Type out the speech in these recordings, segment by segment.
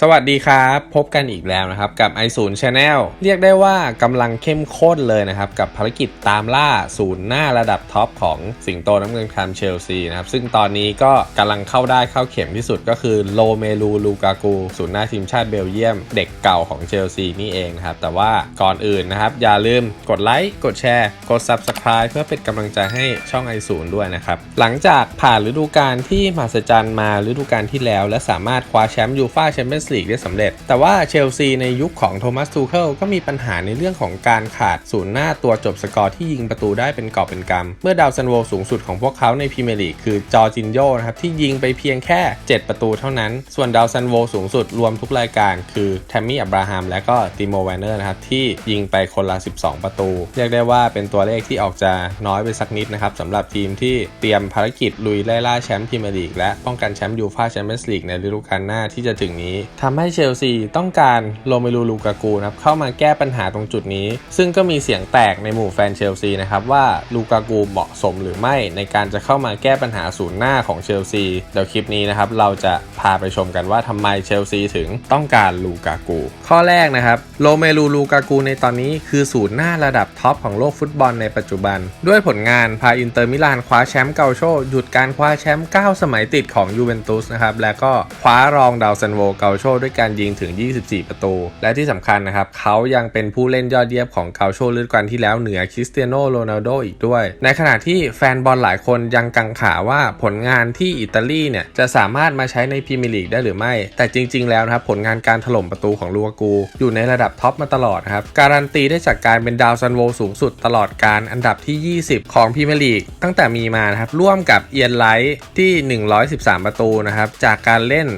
สวัสดีครับ พบกันอีกแล้วนะครับ กับ i 0 Channel เรียกได้ว่ากำลังเข้มข้นเลยนะครับ กับภารกิจตามล่าศูนย์หน้าระดับท็อปของสิงโตน้ำเงินคามเชลซีนะครับ ซึ่งตอนนี้ก็กำลังเข้าได้เข้าเข็มที่สุดก็คือโลเมลูลูกากูศูนย์หน้าทีมชาติเบลเยียม เด็กเก่าของเชลซีนี่เองนะครับ แต่ว่าก่อนอื่นนะครับ อย่าลืมกดไลค์กดแชร์ กด Subscribe เพื่อเป็นกำลังใจให้ช่อง i 0 ด้วยนะครับหลังจากผ่านฤดูกาลที่มหัศจรรย์มาฤดูกาลที่แล้ว และสามารถคว้าแชมป์ยูฟ่าแชมเปี้ยนส์ลีกได้สำเร็จ แต่ว่าเชลซีในยุคของโทมัสทูเคิลก็มีปัญหาในเรื่องของการขาดศูนย์หน้าตัวจบสกอร์ที่ยิงประตูได้เป็นกอบเป็นกำ เมื่อดาวซันโวสูงสุดของพวกเขาในพรีเมียร์ลีกคือจอร์จินโยนะครับที่ยิงไปเพียงแค่ 7 ประตูเท่านั้น ส่วนดาวซันโวสูงสุดรวมทุกรายการคือแทมมี่อับราฮัมและก็ติโมแวนเนอร์นะครับที่ยิงไปคนละ 12 ประตู เรียกได้ว่าเป็นตัวเลขที่ออกจะน้อยไปสักนิดนะครับสำหรับทีมที่เตรียมภารกิจลุยไล่ล่าแชมป์พรีเมียร์ลีกและป้องกันแชมป์ยูฟ่าแชมเปี้ยนส์ลีกในฤดูกาลหน้าที่จะถึงนี้ทำให้เชลซีต้องการโรเมลูลูกากูนะครับเข้ามาแก้ปัญหาตรงจุดนี้ ซึ่งก็มีเสียงแตกในหมู่แฟนเชลซีนะครับว่าลูกากูเหมาะสมหรือไม่ในการจะเข้ามาแก้ปัญหาศูนย์หน้าของเชลซีเดี๋ยวคลิปนี้นะครับเราจะพาไปชมกันว่าทำไมเชลซีถึงต้องการลูกากู ข้อแรกนะครับโรเมลูลูกากูในตอนนี้คือศูนย์หน้าระดับท็อปของโลกฟุตบอลในปัจจุบัน ด้วยผลงานพาอินเตอร์มิลานคว้าแชมป์เกาโชหยุดการคว้าแชมป์9สมัยติดของยูเวนตุสนะครับและก็คว้ารองดาวซันโวเกาโชด้วยการยิงถึง 24 ประตู และที่สำคัญนะครับเขายังเป็นผู้เล่นยอดเยี่ยมของเกาโชฤดูกาลที่แล้วเหนือคริสเตียโนโรนัลโดอีกด้วย ในขณะที่แฟนบอลหลายคนยังกังขาว่าผลงานที่อิตาลีเนี่ยจะสามารถมาใช้ในพรีเมียร์ลีกได้หรือไม่ แต่จริง ๆ แล้วนะครับผลงานการถล่มประตูของลูกากู อยู่ในระดับท็อปมาตลอดนะครับการันตีได้จากการเป็นดาวซันโวสูงสุดตลอดการอันดับที่ 20 ของพรีเมียร์ลีกตั้งแต่มีมานะครับร่วมกับเอียนไลท์ที่ 113 ประตูนะครับจากการเล่น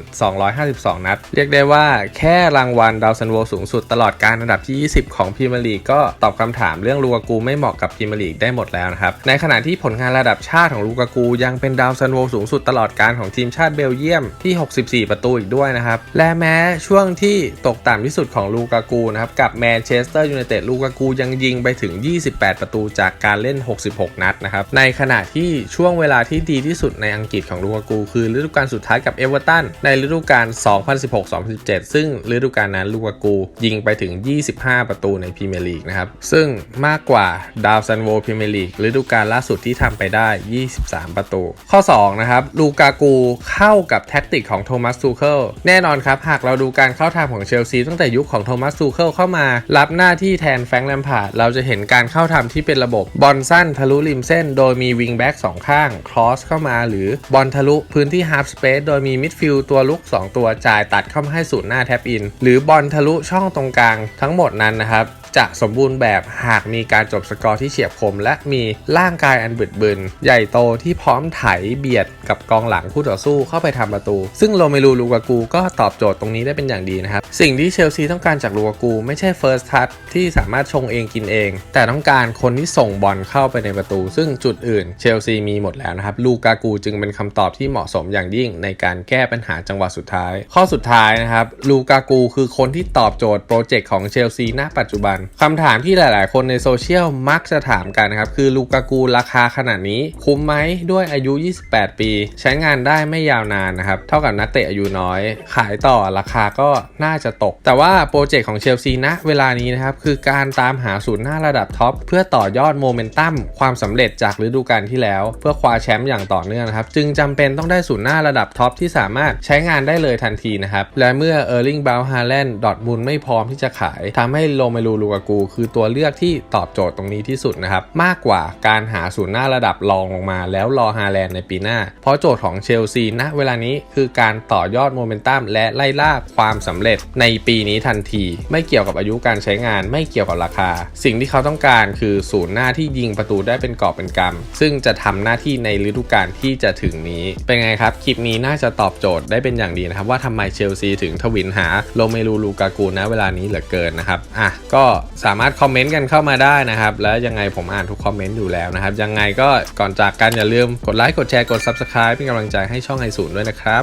252 นัดเรียกได้ว่าแค่รางวัลดาวซันโวสูงสุดตลอดการอันดับที่ 20 ของพรีเมียร์ลีกก็ตอบคำถามเรื่องลูกากูไม่เหมาะกับพรีเมียร์ลีกได้หมดแล้วนะครับ ในขณะที่ผลงานระดับชาติของลูกากู ยังเป็นดาวซันโวสูงสุดตลอดการของทีมชาติเบลเยียมที่ 64 ประตูอีกด้วยนะครับ และแม้ช่วงที่ตกต่ำที่สุดของลูกากูนะครับกับแมนเชสเตอร์ยูไนเต็ดลูกากูยังยิงไปถึง 28 ประตูจากการเล่น 66 นัดนะครับในขณะที่ช่วงเวลาที่ดีที่สุดในอังกฤษของลูกากู คือฤดูกาลสุดท้ายกับเอเวอร์ตันในฤดูกาล2 2016-2017 ซึ่งฤดูกาลนั้นลูกากูยิงไปถึง 25 ประตูในพรีเมียร์ลีกนะครับ ซึ่งมากกว่าดาวซันโวพรีเมียร์ลีกฤดูกาลล่าสุดที่ทำไปได้ 23 ประตู ข้อ 2 นะครับ ลูกากูเข้ากับแท็กติกของโทมัสซูเคิลแน่นอนครับ หากเราดูการเข้าทางของเชลซีตั้งแต่ยุคของโทมัสซูเคิลเข้ามา รับหน้าที่แทนแฟรงค์แลมพาร์ดเราจะเห็นการเข้าทำที่เป็นระบบบอลสั้นทะลุริมเส้น โดยมีวิงแบ็กสองข้างครอสเข้ามา หรือ บอลทะลุพื้นที่ฮาร์ฟสเปซโดยมีมิดฟิลด์ตัวลุก 2 ตัวจ่ายตัดเข้ามาให้ศูนย์หน้าแท็บอิน หรือบอลทะลุช่องตรงกลางทั้งหมดนั้นนะครับ จะสมบูรณ์แบบหากมีการจบสกอร์ที่เฉียบคม และมีร่างกายอันบึดบึน ใหญ่โตที่พร้อมไถเบียดกับกองหลังคู่ต่อสู้เข้าไปทำประตู ซึ่งโรเมลูลูกากูก็ตอบโจทย์ตรงนี้ได้เป็นอย่างดีนะครับ สิ่งที่เชลซีต้องการจากลูกากูไม่ใช่เฟิร์สทัชที่สามารถชงเองกินเอง แต่ต้องการคนที่ส่งบอลเข้าไปในประตู ซึ่งจุดอื่นเชลซีมีหมดแล้วนะครับลูกากูจึงเป็นคำตอบที่เหมาะสมอย่างยิ่งในการแก้ปัญหาจังหวะสุดท้าย ข้อสุดท้ายนะครับลูกากูคือคนที่ตอบโจทย์โปรเจกต์ของเชลซีณปัจจุบันคำถามที่หลาย ๆ คนในโซเชียลมักจะถามกันนะครับ คือลูกากูราคาขนาดนี้ คุ้มไหมด้วยอายุ 28 ปี ใช้งานได้ไม่ยาวนานนะครับ เท่ากับนักเตะอายุน้อย ขายต่อราคาก็น่าจะตก แต่ว่าโปรเจกต์ของเชลซีณเวลานี้นะครับ คือการตามหาศูนย์หน้าระดับท็อป เพื่อต่อยอดโมเมนตัมความสำเร็จจากฤดูกาลที่แล้ว เพื่อคว้าแชมป์อย่างต่อเนื่องนะครับ จึงจำเป็นต้องได้ศูนย์หน้าระดับท็อปที่สามารถใช้งานได้เลยทันทีนะครับและเมื่อเออร์ลิงบาลฮาแลนด์ดอทมูลไม่พร้อมที่จะขายทำให้โรเมลูลูกากู คือตัวเลือกที่ตอบโจทย์ตรงนี้ที่สุดนะครับ มากกว่าการหาศูนย์หน้าระดับรองลงมา แล้วรอฮาแลนด์ในปีหน้า เพราะโจทย์ของเชลซีณเวลานี้คือการต่อยอดโมเมนตัมและไล่ล่าความสำเร็จในปีนี้ทันที ไม่เกี่ยวกับอายุการใช้งานไม่เกี่ยวกับราคา สิ่งที่เขาต้องการคือศูนย์หน้าที่ยิงประตูได้เป็นกอบเป็นกำซึ่งจะทำหน้าที่ในฤดูกาลที่จะถึงนี้ เป็นไงครับ คลิปนี้น่าจะตอบโจทย์ได้เป็นอย่างดีนะครับ ว่าทำไมเชลซีถึงทวินหาโรเมลูลูกากูณเวลานี้เหลือเกินนะครับ อะก็สามารถคอมเมนต์กันเข้ามาได้นะครับ แล้วยังไงผมอ่านทุกคอมเมนต์อยู่แล้วนะครับ ยังไงก็ก่อนจากกันอย่าลืมกดไลค์กดแชร์กด Subscribe เป็นกำลังใจให้ช่องไอศูนย์ด้วยนะครับ